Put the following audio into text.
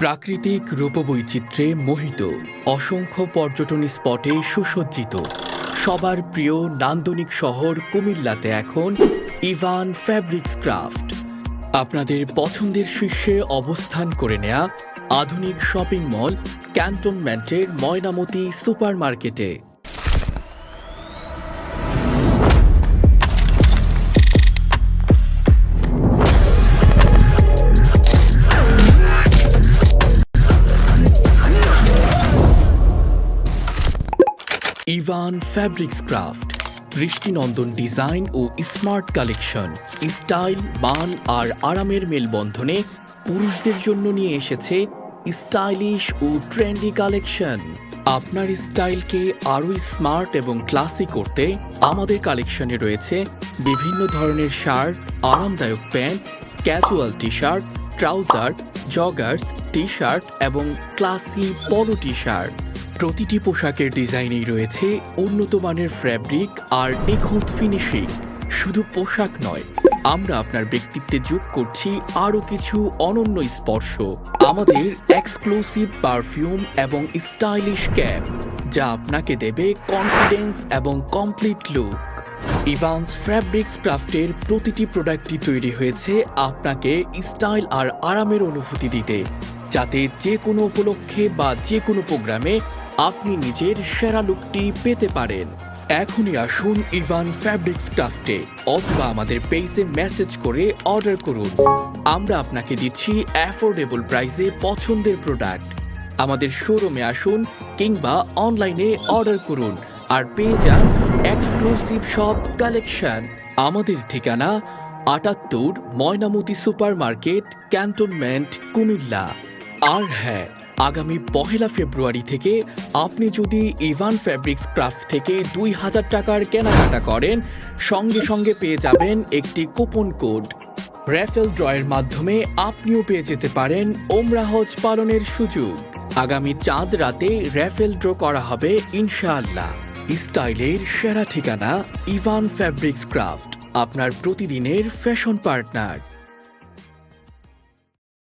প্রাকৃতিক রূপবৈচিত্র্যে মোহিত, অসংখ্য পর্যটন স্পটে সুসজ্জিত। সবার প্রিয় নান্দনিক শহর কুমিল্লাতে এখন ইভান ফ্যাব্রিক্স ক্রাফট। আপনাদের পছন্দের শীর্ষে অবস্থান করে নেয়া আধুনিক শপিং মল ক্যান্টনমেন্টের ময়নামতি সুপারমার্কেটে। ইভান ফ্যাব্রিক্স ক্রাফট দৃষ্টিনন্দন ডিজাইন ও স্মার্ট কালেকশন। স্টাইল, মান আর আরামের মেলবন্ধনে পুরুষদের জন্য নিয়ে এসেছে স্টাইলিশ ও ট্রেন্ডি কালেকশন। আপনার স্টাইলকে আরও স্মার্ট এবং ক্লাসি করতে আমাদের কালেকশনে রয়েছে বিভিন্ন ধরনের শার্ট, আরামদায়ক pant, casual T shirt trouser, joggers T shirt এবং ক্লাসি পলো টি শার্ট প্রতিটি পোশাকের ডিজাইনেই রয়েছে উন্নত মানের ফ্যাব্রিক আর নিখুঁত ফিনিশিং। শুধু পোশাক নয়, আমরা আপনার ব্যক্তিত্বে যোগ করছি আরও কিছু অনন্য স্পর্শ। আমাদের এক্সক্লুসিভ পারফিউম এবং স্টাইলিশ ক্যাপ যা আপনাকে দেবে কনফিডেন্স এবং কমপ্লিট লুক ইভান্স ফ্যাব্রিক্স ক্রাফটের প্রতিটি প্রোডাক্টই তৈরি হয়েছে আপনাকে স্টাইল আর আরামের অনুভূতি দিতে। যাতে যে কোনো উপলক্ষে বা যে কোনো প্রোগ্রামে আপনি নিজের সেরা লুকটি পেতে পারেন। এখনই আসুন ইভান ফ্যাব্রিক্স ক্রাফটে অথবা আমাদের পেজে মেসেজ করে অর্ডার করুন। আমরা আপনাকে দিচ্ছি অ্যাফোর্ডেবল প্রাইসে পছন্দের প্রোডাক্ট। আমাদের শোরুমে আসুন কিংবা অনলাইনে অর্ডার করুন আর পেয়ে যান এক্সক্লুসিভ সব কালেকশন। আমাদের ঠিকানা আটাত্তর Moynamoti super market cantonment Cumilla. আর হ্যাঁ আগামী পহেলা ফেব্রুয়ারি থেকে আপনি যদি ইভান ফ্যাব্রিক্স ক্রাফট থেকে দুই হাজার টাকার কেনাকাটা করেন, সঙ্গে সঙ্গে পেয়ে যাবেন একটি কুপন কোড র্যাফেল ড্রয়ের মাধ্যমে আপনিও পেয়ে যেতে পারেন ওমরাহজ পালনের সুযোগ। আগামী চাঁদ রাতে র্যাফেল ড্র করা হবে ইনশাআল্লাহ। স্টাইলের সেরা ঠিকানা ইভান ফ্যাব্রিক্স ক্রাফট আপনার প্রতিদিনের ফ্যাশন পার্টনার